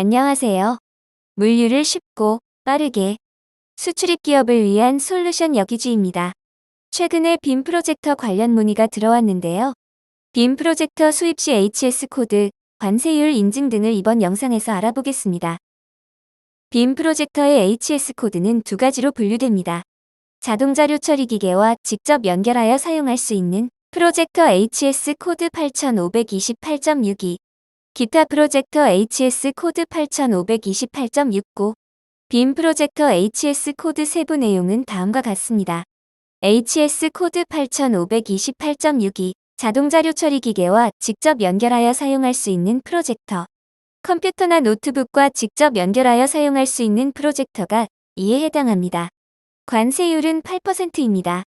안녕하세요. 물류를 쉽고 빠르게 수출입 기업을 위한 솔루션 여기주입니다. 최근에 빔 프로젝터 관련 문의가 들어왔는데요. 빔 프로젝터 수입 시 HS 코드, 관세율 인증 등을 이번 영상에서 알아보겠습니다. 빔 프로젝터의 HS 코드는 두 가지로 분류됩니다. 자동자료 처리 기계와 직접 연결하여 사용할 수 있는 프로젝터 HS 코드 8528.62 기타 프로젝터 HS 코드 8528.69 빔 프로젝터 HS 코드 세부 내용은 다음과 같습니다. HS 코드 8528.62 자동 자료 처리 기계와 직접 연결하여 사용할 수 있는 프로젝터 컴퓨터나 노트북과 직접 연결하여 사용할 수 있는 프로젝터가 이에 해당합니다. 관세율은 8%입니다.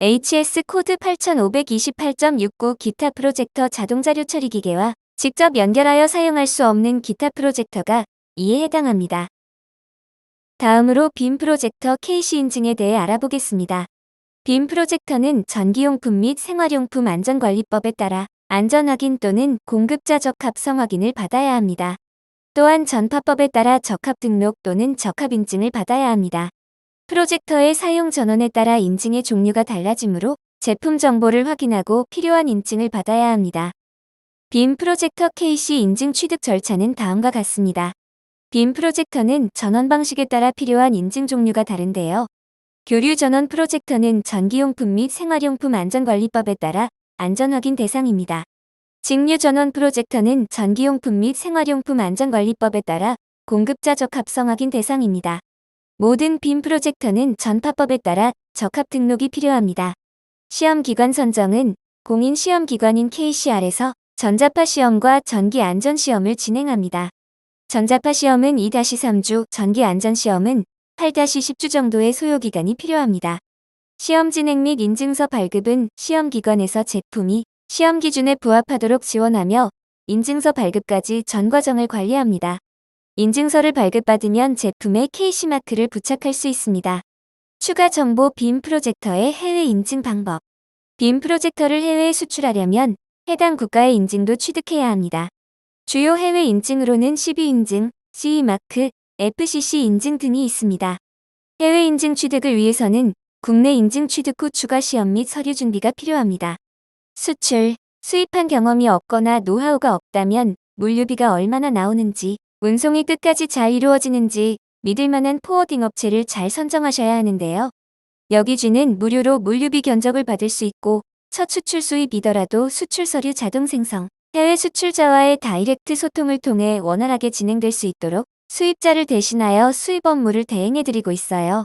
HS 코드 8528.69 기타 프로젝터 자동 자료 처리 기계와 직접 연결하여 사용할 수 없는 기타 프로젝터가 이에 해당합니다. 다음으로 빔 프로젝터 KC 인증에 대해 알아보겠습니다. 빔 프로젝터는 전기용품 및 생활용품 안전관리법에 따라 안전 확인 또는 공급자 적합 성 확인을 받아야 합니다. 또한 전파법에 따라 적합 등록 또는 적합 인증을 받아야 합니다. 프로젝터의 사용 전원에 따라 인증의 종류가 달라지므로 제품 정보를 확인하고 필요한 인증을 받아야 합니다. 빔 프로젝터 KC 인증 취득 절차는 다음과 같습니다. 빔 프로젝터는 전원 방식에 따라 필요한 인증 종류가 다른데요. 교류 전원 프로젝터는 전기용품 및 생활용품 안전관리법에 따라 안전 확인 대상입니다. 직류 전원 프로젝터는 전기용품 및 생활용품 안전관리법에 따라 공급자 적합성 확인 대상입니다. 모든 빔 프로젝터는 전파법에 따라 적합 등록이 필요합니다. 시험기관 선정은 공인 시험기관인 KCR에서 전자파 시험과 전기 안전 시험을 진행합니다. 전자파 시험은 2-3주, 전기 안전 시험은 8-10주 정도의 소요 기간이 필요합니다. 시험 진행 및 인증서 발급은 시험 기관에서 제품이 시험 기준에 부합하도록 지원하며 인증서 발급까지 전 과정을 관리합니다. 인증서를 발급받으면 제품에 KC마크를 부착할 수 있습니다. 추가 정보 빔 프로젝터의 해외 인증 방법 빔 프로젝터를 해외에 수출하려면 해당 국가의 인증도 취득해야 합니다. 주요 해외 인증으로는 CB 인증, CE마크, FCC 인증 등이 있습니다. 해외 인증 취득을 위해서는 국내 인증 취득 후 추가 시험 및 서류 준비가 필요합니다. 수출, 수입한 경험이 없거나 노하우가 없다면 물류비가 얼마나 나오는지, 운송이 끝까지 잘 이루어지는지 믿을 만한 포워딩 업체를 잘 선정하셔야 하는데요. 여기주는 무료로 물류비 견적을 받을 수 있고 첫 수출 수입이더라도 수출 서류 자동 생성, 해외 수출자와의 다이렉트 소통을 통해 원활하게 진행될 수 있도록 수입자를 대신하여 수입 업무를 대행해드리고 있어요.